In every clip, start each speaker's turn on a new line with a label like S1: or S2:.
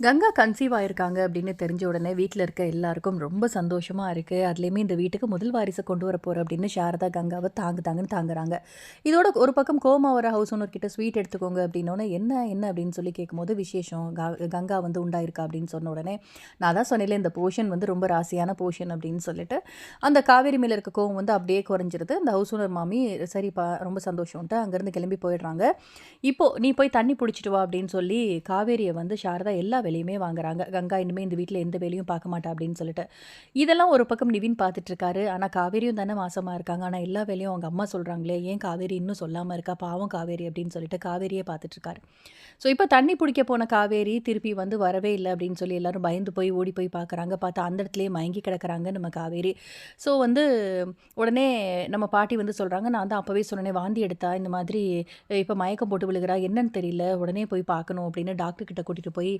S1: Ganga conceive ஆயிருக்காங்க அப்படின்னு தெரிஞ்ச உடனே வீட்டில் இருக்க எல்லாருக்கும் ரொம்ப சந்தோஷமாக இருக்குது அதுலேயுமே இந்த வீட்டுக்கு முதல் வாரிசை கொண்டு வரப்போறேன் அப்படின்னு சாரதா கங்காவை தாங்கு தாங்குன்னு தாங்குறாங்க. இதோட ஒரு பக்கம் கோமா வர ஹவுஸ் ஓனர்கிட்ட ஸ்வீட் எடுத்துக்கோங்க அப்படின்னோடனே "என்ன என்ன?" அப்படின்னு சொல்லி கேட்கும்போது, "விசேஷம் க கங்கா வந்து உண்டாயிருக்கா" அப்படின்னு சொன்ன உடனே, "நான் தான் சொன்னேன் இந்த போர்ஷன் வந்து ரொம்ப ராசியான போர்ஷன்" அப்படின்னு சொல்லிட்டு, அந்த காவேரி மேலே இருக்க கோவம் வந்து அப்படியே குறைஞ்சிருது. அந்த ஹவுஸ் ஓனர் மாமி, "சரிப்பா ரொம்ப சந்தோஷம்ன்ட்டு" அங்கேருந்து கிளம்பி போயிடுறாங்க. இப்போது "நீ போய் தண்ணி பிடிச்சிட்டு வா" அப்படின்னு சொல்லி காவேரியை வந்து சாரதா எல்லா வேலையுமே வாங்குறாங்க. கங்கா இனிமேல் இந்த வீட்டில் எந்த வேலையும் பார்க்க மாட்டா அப்படின்னு சொல்லிட்டு. இதெல்லாம் ஒரு பக்கம் நிவின் பார்த்துட்ருக்காரு ஆனால் காவேரியும் தானே மாசமாக இருக்காங்க. ஆனால் எல்லா வேலையும் அவங்க அம்மா சொல்கிறாங்களே ஏன் காவேரி இன்னும் சொல்லாமல் இருக்கா? பாவம் காவேரி அப்படின்னு சொல்லிட்டு காவேரியே பார்த்துட்ருக்காரு ஸோ இப்போ தண்ணி பிடிக்க போன காவேரி திருப்பி வந்து வரவே இல்லை அப்படின்னு சொல்லி எல்லாரும் பயந்து போய் ஓடி போய் பார்க்குறாங்க. பார்த்தா அந்த இடத்துலையே மயங்கி கிடக்குறாங்க நம்ம காவேரி. ஸோ வந்து உடனே நம்ம பாட்டி வந்து சொல்கிறாங்க "நான் தான் அப்போவே சொன்னேன் வாந்தி எடுத்தா, இந்த மாதிரி இப்போ மயக்கம் போட்டு விழுகிறா என்னன்னு தெரியல. உடனே போய் பார்க்கணும்" அப்படின்னு டாக்டர் கிட்ட கூட்டிகிட்டு போய்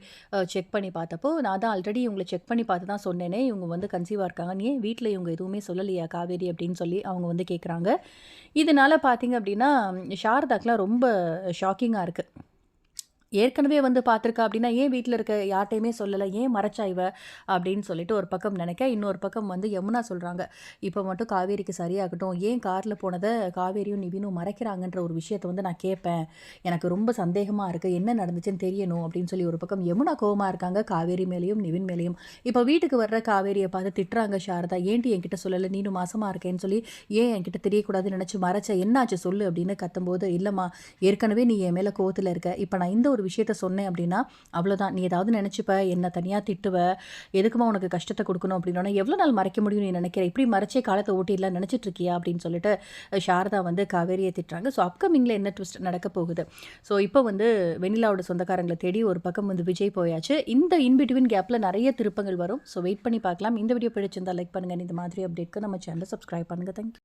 S1: செக் பண்ணி பார்த்தப்போ, "நான் தான் ஆல்ரெடி இவங்களை செக் பண்ணி பார்த்து தான் சொன்னேனே, இவங்க வந்து கன்சீவாக இருக்காங்க. ஏன் வீட்டில் இவங்க எதுவுமே சொல்லலையா காவேரி?" அப்படின்னு சொல்லி அவங்க வந்து கேட்குறாங்க. இதனால் பார்த்தீங்க அப்படின்னா, சாரதாக்கெலாம் ரொம்ப ஷாக்கிங்காக இருக்குது ஏற்கனவே வந்து பார்த்துருக்கா அப்படின்னா, "ஏன் வீட்டில் இருக்க யார்ட்டையுமே சொல்லலை ஏன் மறைச்சா இவ?" அப்படின்னு சொல்லிட்டு ஒரு பக்கம் நினைக்க, இன்னொரு பக்கம் வந்து யமுனா சொல்கிறாங்க இப்போ மட்டும் காவேரிக்கு சரியாகட்டும். ஏன் காரில் போனதை காவேரியும், நிவினும் மறைக்கிறாங்கன்ற ஒரு விஷயத்தை வந்து நான் கேட்பேன். எனக்கு ரொம்ப சந்தேகமாக இருக்குது என்ன நடந்துச்சுன்னு தெரியணும்." அப்படின்னு சொல்லி ஒரு பக்கம் யமுனா கோபமாக இருக்காங்க. காவேரி மேலேயும் நிவின் மேலேயும் இப்போ வீட்டுக்கு வர்ற காவேரியை பார்த்து திட்டுறாங்க சாரதா, "ஏன்டி என்கிட்ட சொல்லலை நீனும் மாசமாக இருக்கேன்னு சொல்லி, ஏன் என்கிட்ட தெரியக்கூடாதுன்னு நினச்சி மறைச்ச? என்னாச்சு சொல்லு?" அப்படின்னு கத்தும்போது, இல்லைம்மா ஏற்கனவே நீ என் மேலே கோவத்தில் இருக்க. இப்போ நான் இந்த ஒரு விஷயத்த சொன்னேன் அப்படின்னா, அவ்வளோதான். நீ ஏதாவது நினச்சிப்ப என்னை தனியாக திட்டுவ. எதுக்குமா உனக்கு கஷ்டத்தை கொடுக்கணும் அப்படின்னா "எவ்வளோ நாள் மறைக்க முடியும் நீ நினைக்கிற? இப்படி மறைச்சே காலத்தை ஓட்டிடலாம்னு நினச்சிட்டு இருக்கியா?" அப்படின்னு சொல்லிட்டு சாரதா வந்து காவேரியை திட்டுறாங்க. ஸோ அப்கமிங்கில் என்ன ட்விஸ்ட் நடக்க போகுது? ஸோ இப்போ வந்து வெண்ணிலாவோட சொந்தக்காரங்களை தேடி ஒரு பக்கம் வந்து விஜய் போயாச்சு. இந்த இன்பிட்வின் கேப்பில் நிறைய திருப்பங்கள் வரும். ஸோ வெயிட் பண்ணி பார்க்கலாம். இந்த வீடியோ பிடிச்சிருந்தால் லைக் பண்ணுங்க. இந்த மாதிரி அப்டேட்க்கு நம்ம சேனலை சப்ஸ்கிரைப் பண்ணுங்கள் தேங்க் யூ.